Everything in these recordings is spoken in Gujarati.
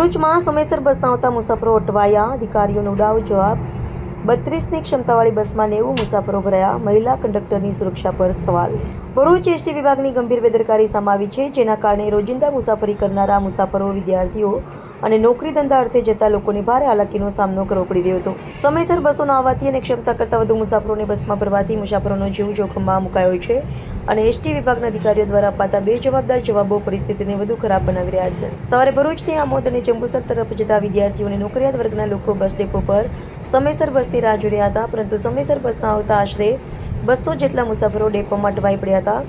ભરૂચમાં સમયસર બસના આવતા મુસાફરો અટવાયા. અધિકારીઓનો ઉડાવ જવાબ બત્રીસની ક્ષમતાવાળી બસમાં નેવું મુસાફરો ભરાયા. મહિલા કંડક્ટરની સુરક્ષા પર સવાલ. ભરૂચ એસટી વિભાગની ગંભીર બેદરકારી સમાવી છે. જેના કારણે રોજિંદા મુસાફરી કરનારા મુસાફરો વિદ્યાર્થીઓ અને નોકરી ધંધા અર્થે જતા લોકોને ભારે હાલાકીનો સામનો કરવો પડી રહ્યો હતો. સમયસર બસો ન આવવાથી અને ક્ષમતા કરતાં વધુ મુસાફરોને બસમાં ભરવાથી મુસાફરોનો જીવ જોખમમાં મુકાયો છે અને એસટી વિભાગના અધિકારીઓ દ્વારા અપાતા બે જવાબદાર જવાબો પરિસ્થિતિને વધુ ખરાબ બનાવી રહ્યા છે. સવારે ભરૂચથી આમોદ અને જંબુસર તરફ જતા વિદ્યાર્થીઓને નોકરિયાત વર્ગના લોકો બસ ડેપો પર સમયસર બસની રાહ જોઈ રહ્યા હતા, પરંતુ સમયસર બસ ન આવતા આશરે બસો જેટલા મુસાફરો ડેપોમાં ટવાઈ પડ્યા હતા.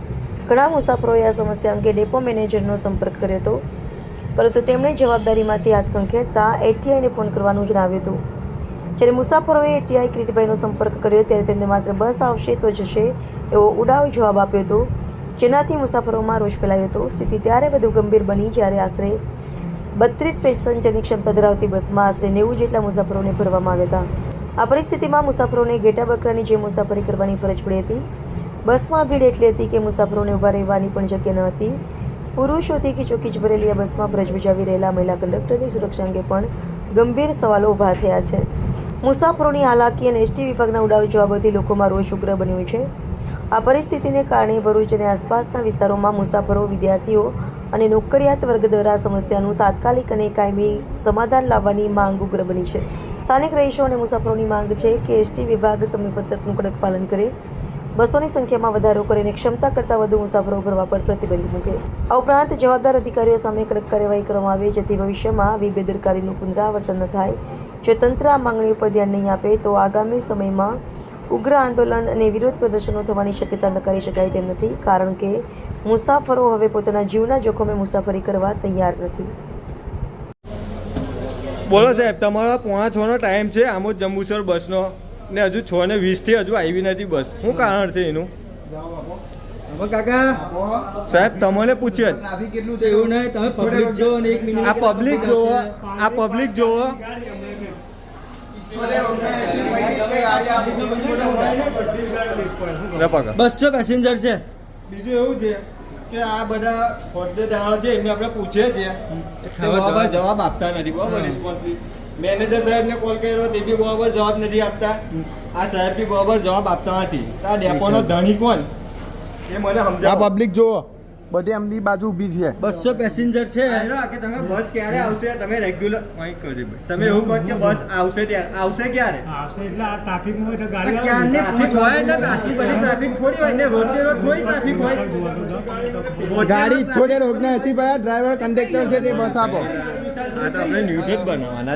ઘણા મુસાફરોએ આ સમસ્યા અંગે ડેપો મેનેજરનો સંપર્ક કર્યો હતો. પરંતુ તેમણે જવાબદારીમાંથી ખંખેરતા એટીઆઈને ફોન કરવાનું જણાવ્યું હતું. જ્યારે મુસાફરોએ એટીઆઈ કિરીટભાઈનો સંપર્ક કર્યો ત્યારે તેમને માત્ર બસ આવશે તો જશે એવો ઉડાવ જવાબ આપ્યો હતો, જેનાથી મુસાફરોમાં રોષ ફેલાયો હતો. સ્થિતિ ત્યારે વધુ ગંભીર બની જ્યારે આશરે બત્રીસ પેસેન્જરની ક્ષમતા ધરાવતી બસમાં આશરે નેવું જેટલા મુસાફરોને ભરવામાં આવ્યા હતા. આ પરિસ્થિતિમાં મુસાફરોને ઘેટા બકરાની જે મુસાફરી કરવાની ફરજ પડી હતી. બસમાં ભીડ એટલી હતી કે મુસાફરોને ઊભા રહેવાની પણ જગ્યા ન હતી. પુરુષોથી ખીચોખીચ ભરેલી આ બસમાં ભ્રજબજાવી બજાવી રહેલા મહિલા કંડક્ટરની સુરક્ષા અંગે પણ ગંભીર સવાલો ઊભા થયા છે. મુસાફરોની હાલાકી અને એસટી વિભાગના ઉડાવ જવાબોથી લોકોમાં રોષ ઉગ્ર બન્યો છે. આ પરિસ્થિતિને કારણે ભરૂચ અને આસપાસના વિસ્તારોમાં મુસાફરો, વિદ્યાર્થીઓ અને નોકરિયાત વર્ગ દ્વારા સમસ્યાનું તાત્કાલિક અને કાયમી સમાધાન લાવવાની માંગ ઉગ્ર બની છે. સ્થાનિક રહીશો અને મુસાફરોની માંગ છે કે એસટી વિભાગ સમયપત્રકનું કડક પાલન કરે. બસોની સંખ્યામાં વધારો કરીને ક્ષમતા કરતાં વધુ મુસાફરો ભરવા પર પ્રતિબંધ મૂકે. આ ઉપરાંત જવાબદાર અધિકારીઓ સામે કડક કાર્યવાહી કરવામાં આવે, જેથી ભવિષ્યમાં આવી બેદરકારીનું પુનરાવર્તન ન થાય. જો તંત્ર આ માંગણી ઉપર ધ્યાન નહીં આપે, તો આગામી સમયમાં ઉગ્ર આંદોલન અને વિરોધ પ્રદર્શનો થવાની શક્યતા નકારી શકાય તેમ નથી, કારણ કે મુસાફરો હવે પોતાના જીવના જોખમે મુસાફરી કરવા તૈયાર નથી. બોલો સાહેબ, તમારા પોણા છ નો ટાઈમ છે આમોદ જંબુસર બસનો. ને હજુ છ ને વીસથી હજુ આવી નથી બસ. શું કારણ છે એનું? કાકા સાહેબ તમને પૂછ્યું જ. ટ્રાફિક કેટલું છે? એવું નહીં તમે પબ્લિક જો અને આ પબ્લિક જોવો આ પબ્લિક જોવો. બસો પેસેન્જર છે. બીજું એવું છે કે આ બધા હોદ્દેદારો છે એમને આપણે પૂછીએ છીએ. તે ખાવા જવાબ. જવાબ આપતા નથી બરોબર રિસ્પોન્સલી મેનેજર સાહેબને કોલ કર્યો તે બી બરાબર જવાબ નથી આપતા. આ સાહેબ બી બરાબર જવાબ આપતા નથી. તો આ ડેપોનો ધણી કોણ? એ મને આ પબ્લિક જુઓ. બધી એમની બાજુ ઊભી છે. બસો પેસેન્જર છે. કે તમે બસ ક્યારે આવશે? તમે રેગ્યુલર. તમે એવું કહો કે બસ આવશે ત્યારે આવશે ક્યારે? આવશે એટલે આ ટ્રાફિકમાં હોય તો ગાડી ક્યારને ને. ટ્રાફિક હોય એટલે આટલી બધી ટ્રાફિક થોડી હોય. ને રોડ રોડ થોડી ટ્રાફિક હોય. ગાડી થોડે રોગના એસી પર ડ્રાઈવર કંડક્ટર છે તે બસ આપો. આ તો આપણે ન્યૂઝ જ બનાવવાના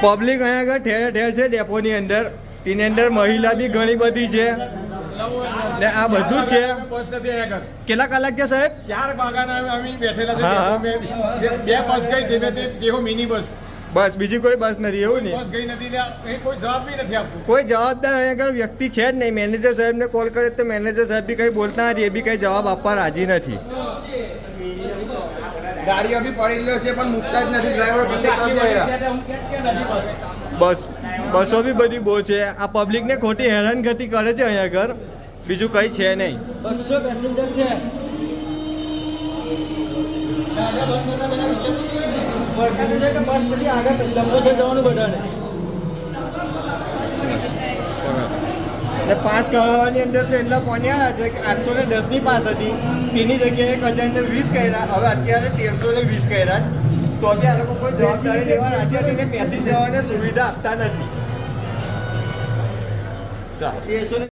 પબ્લિક અહીંયા આગળ ઠેર ઠેર છે ડેપોની અંદર. તેની અંદર મહિલા બી ઘણી બધી છે. ને આ બધું જ છે. કેટલા કલાક છે સાહેબ? ચાર વાગ્યાના અમે બેઠેલા છે. બે- બસ ગઈ ધીમે ધીમે મિની બસ બસ બીજી કોઈ બસ નથી એવું નહીં. બસ ગઈ નથી કોઈ જવાબ બી નથી આપતું. કોઈ જવાબદાર અહીંયા વ્યક્તિ છે જ નહીં. મેનેજર સાહેબને કોલ કરે તો મેનેજર સાહેબ બી કંઈ બોલતા નથી એ બી કંઈ જવાબ આપવા રાજી નથી. ગાડીઓ બી પડેલો છે પણ મૂકતા જ નથી. ડ્રાઈવર બસ બસો? બી બધી બહુ છે. આ પબ્લિકને ખોટી હેરાનગતિ કરે છે અહીંયા આગળ. બીજું કંઈ છે નહીં. બસો પેસેન્જર છે. બસ પછી આગળ જંબુસર જવાનું બધાને. ને પાસ કરાવવાની અંદર તો એટલા પોન્યા છે કે આઠસો ને દસની પાસ હતી. તેની જગ્યાએ એક હજાર ને વીસ કર્યા. હવે અત્યારે તેરસો ને વીસ કર્યા તો બી આ લોકો કોઈ જવાબદારી લેવા નથી ને જવાની સુવિધા આપતા નથી. તેરસો ને